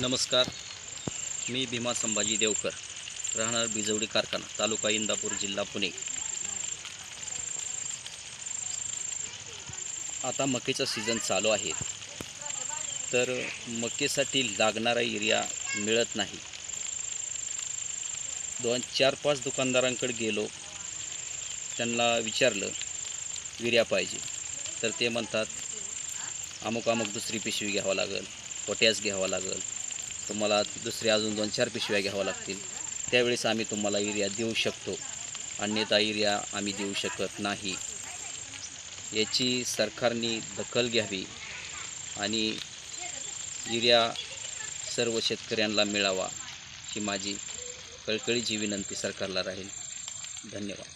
नमस्कार. मी भीमा संभाजी देवकर राहणार बिजवडी कारखाना तालुका इंदापूर जिल्हा पुणे. आता मकेचा सीझन चालू आहे. तर मकेसाठी लागणारा एरिया मिळत नाही. दोन चार पाच दुकानदारांकडे गेलो त्यांना विचारलं विर्या पाहिजे. तर ते म्हणतात अमुक अमुक दुसरी पिशवी घ्यावं लागेल पोटॅश घ्यावा लागेल. तुम्हाला दुसरे अजून दोन चार पिशव्या घ्याव्या लागतील. त्यावेळेस आम्ही तुम्हाला एरिया देऊ शकतो. अन्यथा एरिया आम्ही देऊ शकत नाही. याची सरकारने दखल घ्यावी आणि युरिया सर्व शेतकऱ्यांना मिळावा ही माझी कळकळीची विनंती सरकारला राहील. धन्यवाद.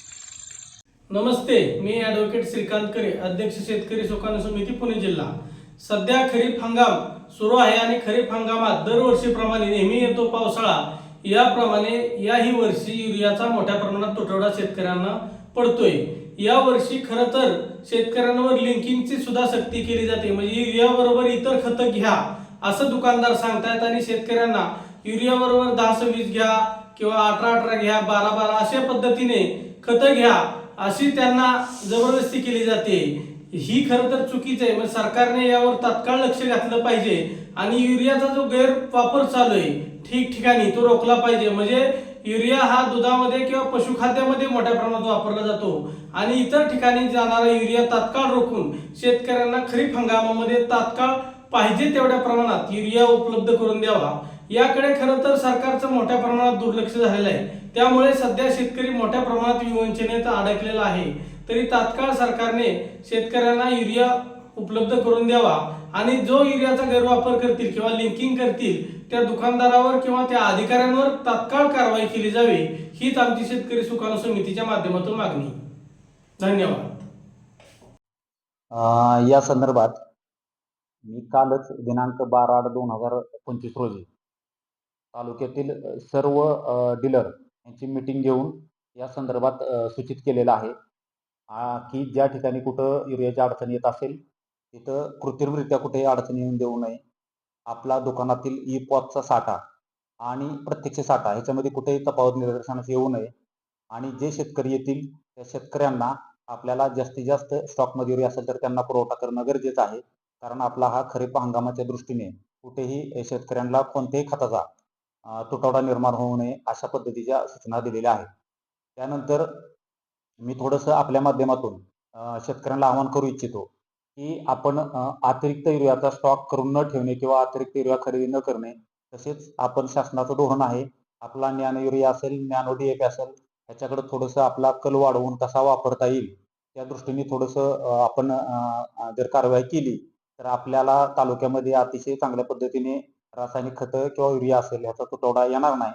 नमस्ते मी ॲडव्होकेट श्रीकांत करे अध्यक्ष शेतकरी सुखान समिती पुणे जिल्हा. सध्या खरीप हंगाम सुरू आहे आणि खरीप हंगामात दरवर्षीप्रमाणे नेहमी येतो पावसाळा. याप्रमाणे याही वर्षी युरियाचा मोठ्या प्रमाणात तुटवडा शेतकऱ्यांना पडतोय. या वर्षी खरं तर शेतकऱ्यांवर लिंकिंगची सुद्धा सक्ती केली जाते. म्हणजे युरिया बरोबर इतर खतं घ्या असं दुकानदार सांगतायत आणि शेतकऱ्यांना युरिया बरोबर दहा सव्वीस घ्या किंवा अठरा अठरा घ्या बारा बारा अशा पद्धतीने खतं घ्या अशी त्यांना जबरदस्ती केली जाते. ही खरं तर चुकीचं आहे. म्हणजे सरकारने यावर तात्काळ लक्ष घातलं पाहिजे आणि युरियाचा जो गैरवापर चालू आहे ठिकठिकाणी तो रोखला पाहिजे. म्हणजे युरिया हा दुधामध्ये किंवा पशुखाद्यामध्ये मोठ्या प्रमाणात वापरला जातो आणि इतर ठिकाणी जाणारा युरिया तात्काळ रोखून शेतकऱ्यांना खरीप हंगामामध्ये तात्काळ पाहिजे तेवढ्या प्रमाणात युरिया उपलब्ध करून द्यावा. याकडे खरं तर सरकारचं मोठ्या प्रमाणात दुर्लक्ष झालेलं आहे. त्यामुळे सध्या शेतकरी मोठ्या प्रमाणात विवंचनेत अडकलेला आहे. तरी तात्काळ सरकारने शेतकऱ्यांना युरिया उपलब्ध करून द्यावा आणि जो युरियाचा गैरवापर करतील किंवा लिंकिंग करतील त्या दुकानदारावर किंवा त्या अधिकाऱ्यांवर तात्काळ कारवाई केली जावी हीच आमची शेतकरी सुकाणू समितीच्या माध्यमातून मागणी. धन्यवाद. या संदर्भात मी कालच दिनांक बारा आठ दोन हजार पंचवीस रोजी तालुक्यातील सर्व डीलर यांची मिटिंग घेऊन या संदर्भात सूचित केलेलं आहे. की ज्या ठिकाणी कुठं युरियाची अडचण येत असेल तिथं कृत्रिमरित्या कुठेही अडचण येऊन देऊ नये. आपला दुकानातील ई पॉचचा साठा आणि प्रत्यक्ष साठा ह्याच्यामध्ये कुठेही तफावत निदर्शनास येऊ नये. आणि जे शेतकरी येतील त्या शेतकऱ्यांना आपल्याला जास्तीत जास्त स्टॉकमध्ये युरिया असेल तर त्यांना पुरवठा करणं गरजेचं आहे. कारण आपला हा खरीप हंगामाच्या दृष्टीने कुठेही शेतकऱ्यांना कोणत्याही खताचा तुटवडा निर्माण होऊ नये अशा पद्धतीच्या सूचना दिलेल्या आहेत. त्यानंतर मी थोडंसं आपल्या माध्यमातून शेतकऱ्यांना आवाहन करू इच्छितो की आपण अतिरिक्त युरियाचा स्टॉक करून न ठेवणे किंवा अतिरिक्त युरिया खरेदी न करणे तसेच आपण शासनाचं धोरण आहे. आपला ज्ञान युरिया असेल ज्ञानो डीएपी असेल ह्याच्याकडे थोडंसं आपला कल वाढवून कसा वापरता येईल त्या दृष्टीने थोडंसं आपण जर कारवाई केली तर आपल्याला तालुक्यामध्ये अतिशय चांगल्या पद्धतीने रासायनिक खतं किंवा युरिया असेल ह्याचा तुटवडा येणार नाही.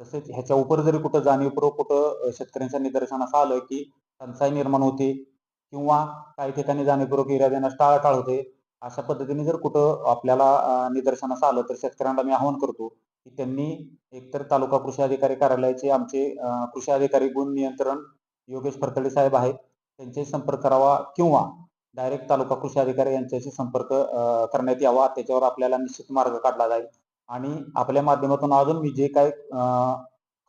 तसेच ह्याच्या उपर जरी कुठं जाणीवपूर्वक कुठं शेतकऱ्यांच्या निदर्शनास आलं की टंचाई निर्माण होते किंवा काही ठिकाणी जाणीवपूर्वक युरिया देण्यास टाळाटाळ होते अशा पद्धतीने जर कुठं आपल्याला निदर्शनास आलं तर शेतकऱ्यांना मी आवाहन करतो की त्यांनी एकतर तालुका कृषी अधिकारी कार्यालयाचे आमचे कृषी अधिकारी गुण नियंत्रण योगेश फरतडे साहेब आहेत त्यांच्याशी संपर्क करावा किंवा डायरेक्ट तालुका कृषी अधिकारी यांच्याशी संपर्क करण्यात यावा. त्याच्यावर आपल्याला निश्चित मार्ग काढला जाईल. आणि आपल्या माध्यमातून अजून मी जे काही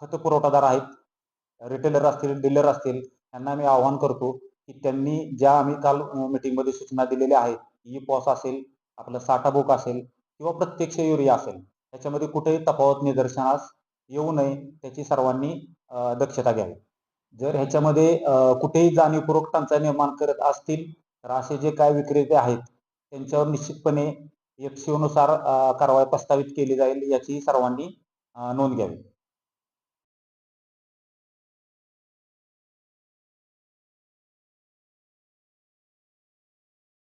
खत पुरवठादार आहेत रिटेलर असतील डीलर असतील त्यांना मी आवाहन करतो की त्यांनी ज्या आम्ही काल मीटिंगमध्ये सूचना दिलेल्या आहेत ई पॉस असेल आपलं साठा बुक असेल किंवा प्रत्यक्ष युरिया असेल त्याच्यामध्ये कुठेही तफावत निदर्शनास येऊ नये त्याची सर्वांनी दक्षता घ्यावी. जर ह्याच्यामध्ये कुठेही जाणीवपूर्वक टंचाई निर्माण करत असतील तर असे जे काय विक्रेते आहेत त्यांच्यावर निश्चितपणे एफ सी नुसार कारवाई प्रस्तावित केली जाईल याची सर्वांनी नोंद घ्यावी.